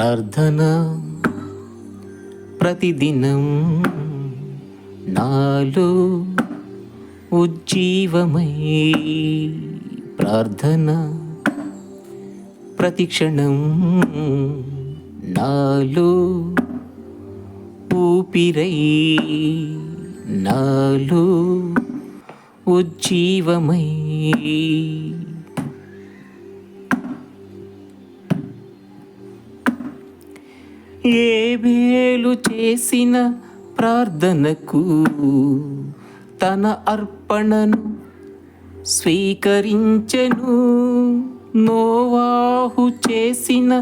ప్రార్థన ప్రతిదినం నాలో ఉజ్జీవమై ప్రార్థన ప్రతిక్షణం నాలో ఊపిరై నాలో ఉజ్జీవమై ఏ వేలు చేసిన ప్రార్థనకు తన అర్పణను స్వీకరించెను. నోవాహు చేసిన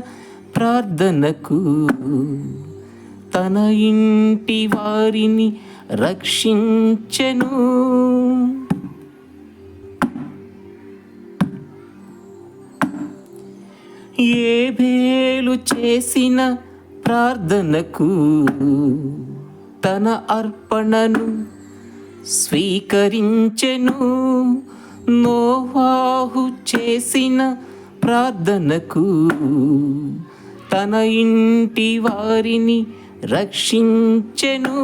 ప్రార్థనకు తన ఇంటి వారిని రక్షించెను. ఏ భేలు చేసిన ప్రార్థనకు తన అర్పణను స్వీకరించెను. నోవాహు చేసిన ప్రార్థనకు తన ఇంటి వారిని రక్షించెను.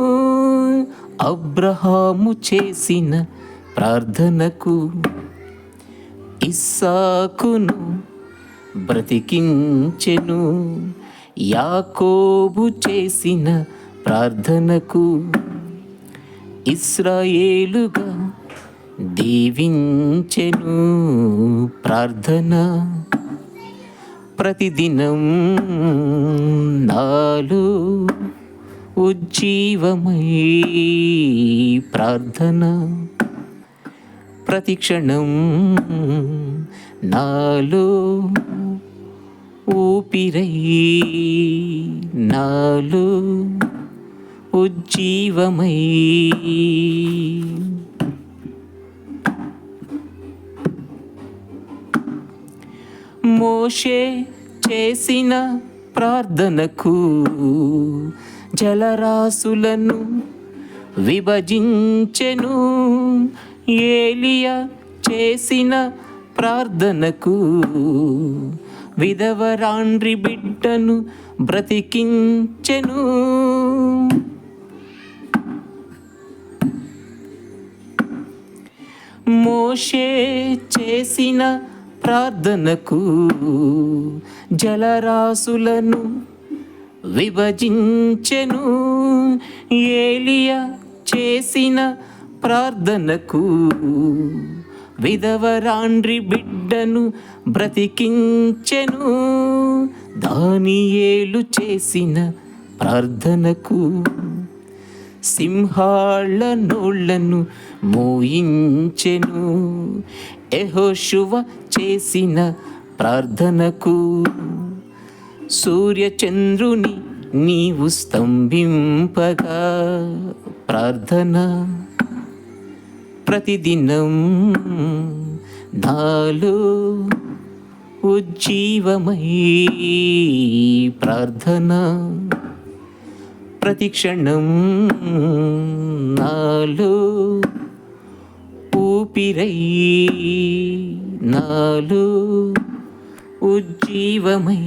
అబ్రహాము చేసిన ప్రార్థనకు ఇస్సాకును బ్రతికించెను. యాకోబు చేసిన ప్రార్థనకు ఇస్రాయేలుగా దీవించెను ప్రార్థన. ప్రతిదినం నాలు ఉజ్జీవమై ప్రార్థన. ప్రతిక్షణం నాలో ఊపిరై నాలు ఉజ్జీవమై. మోషే చేసిన ప్రార్థనకు జలరాశులను విభజించెను. ఏలియా చేసిన ప్రార్థనకు విధవరాండ్రి బిడ్డను బ్రతికించెను. మోషే చేసిన ప్రార్థనకు జలరాశులను విభజించెను. ఏలియా చేసిన ప్రార్థనకు విధవరాండ్రి బిడ్డను బ్రతికించెను. దానియేలు చేసిన ప్రార్థనకు సింహాళ్ళ నోళ్ళను మోయించెను. ఎహోశువ చేసిన ప్రార్థనకు సూర్యచంద్రుని నీవు స్తంభింపగా. ప్రార్థన ప్రతిదినం నాలో ఉజ్జీవమై ప్రార్థన ప్రతిక్షణం నాలో ఊపిరై నాలో ఉజ్జీవమై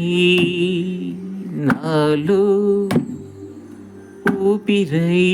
నాలో ఊపిరై